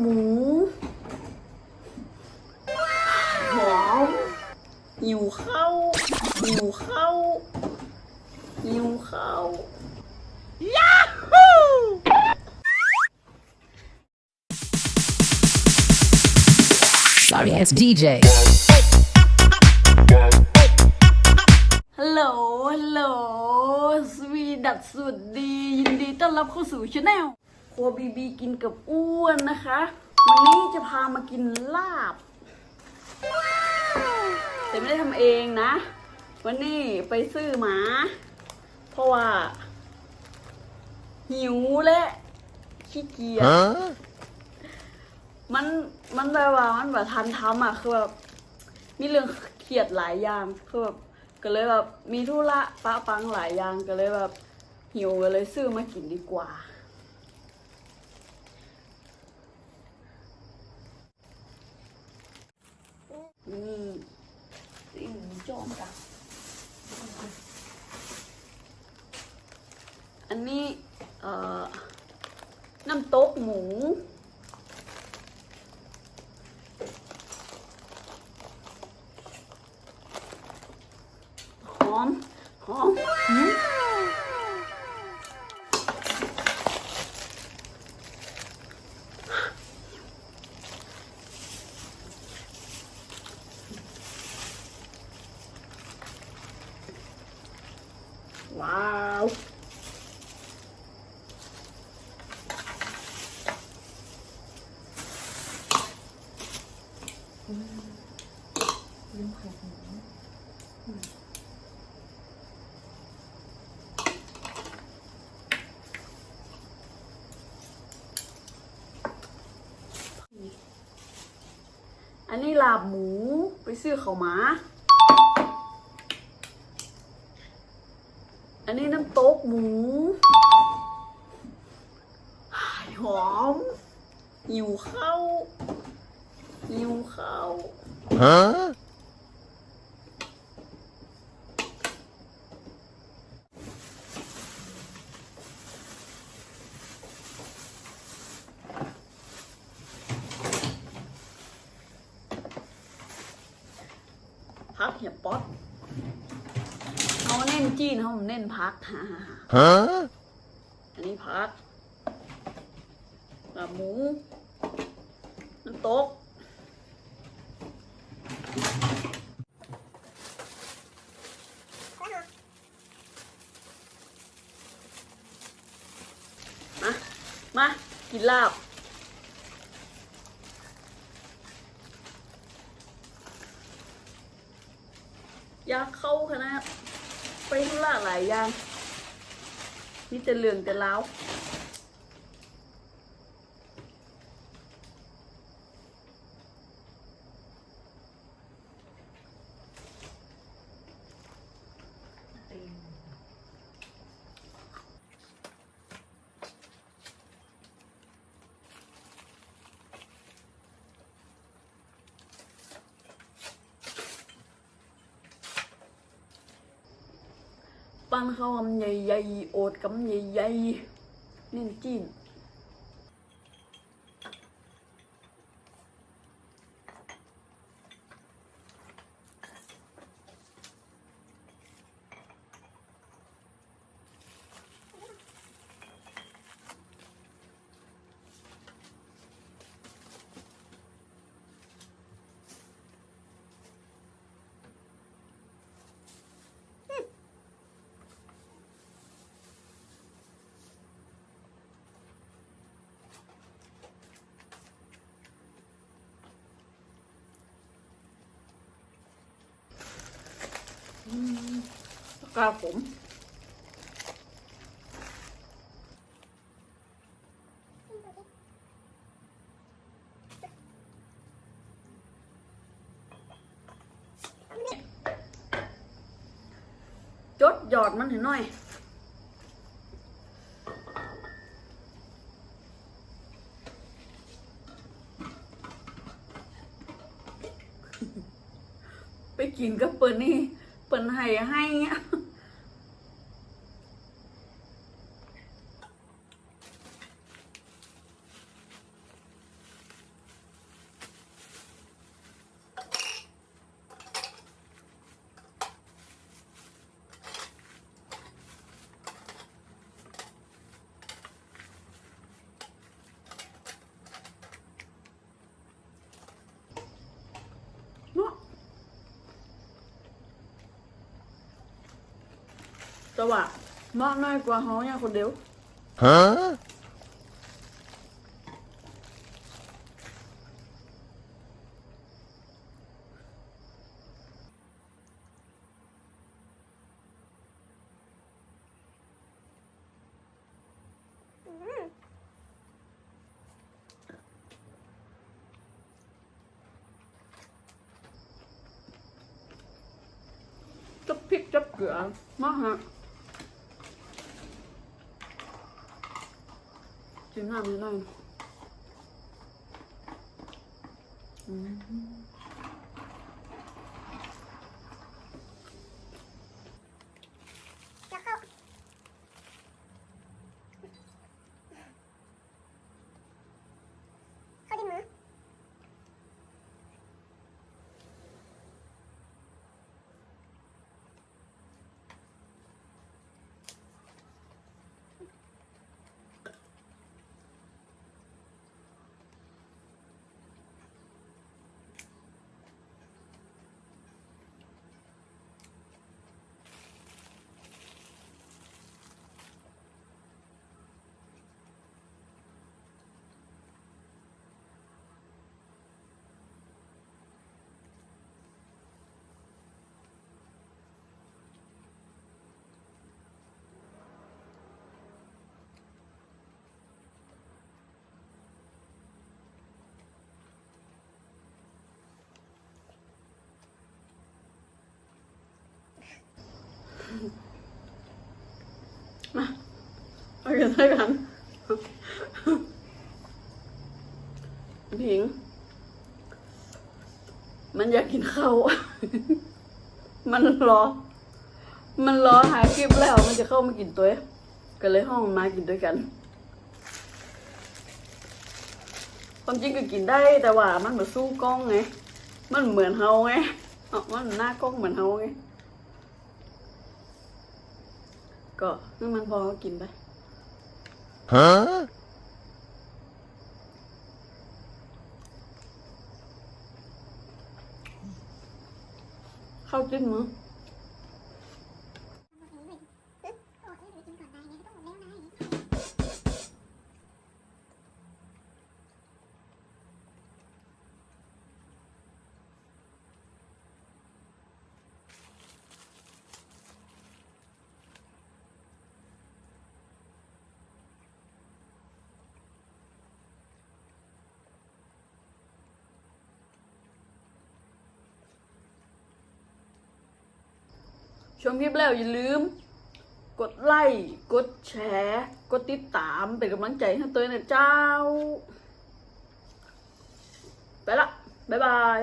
หมูหอมหิวข้าวหิวข้าวหิวข้าว Sorry, it's DJ. ฮัลโหลฮัลโหลสวีดัสสวัสดี ยินดีต้อนรับเข้าสู่ช anel ครัวบีบีกินกับอ้วนนะคะ วันนี้จะพามากินลาบ แต่ไม่ได้ทำเองนะ วันนี้ไปซื้อหมา เพราะว่า หิวและขี้เกียจมันมันแบบว่ามันแบบทันทำอะ คือแบบมีเรื่องเครียดหลายอย่างคือแบบก็เลยแบบมีธุระปะปังหลายอย่างก็เลยแบบหิวก็เลยซื้อมากินดีกว่า นี่สิ่งจ อมกัน อันนี้น้ำตกหมู หอม หอม หืมว้าวอันนี้ลาบหมูไปซื้อเขาหมา อันนี้น้ำตกหมูหอมหิวข้าวหิวข้าว Huh? พักเหียป๊อต จีนเขาเน้นพักฮ่าฮ่าฮ่า Huh? อันนี้พักลาบหมูน้ำตกมา มา กินลาบอยากเข้าคณะ ไปธุระหลายอย่างมีแต่เรื่องแต่เล้า ปั้นข้าวหอมใหญ่ๆโอดกำใหญ่ๆเน้นจีน กาผมจดหยอดมันให้หน่อยไปกินกับเปิ้นนี่ เปิ้น ให้ให้อะแต่ว่ามากน้อย กินข้างคนเดียว Huh? จับพริกจับเกลือหน่อยอืม มาเอากันใส่กันผิง มันอยากกินข้าวมันรอ มันรอหาคลิปแล้ว มันจะเข้ามากินตัวก็เลยห้องมากินด้วยกันความจริงก็กินได้แต่ว่ามันมาสู้กล้องไง มันเหมือนเฮาไงมันหน้ากล้องเหมือนเฮาไง ก็นั่นมันพอกินไป Huh? เข้าจิ้มมือ โอเคเดี๋ยวกินก่อนได้ไงต้องหมดแล้วนาย ชมคลิปแล้วอย่าลืม กดไลค์กดแชร์ กดติดตามเป็นกำลังใจให้ตัวเองนะเจ้า ไปละ บ๊ายบาย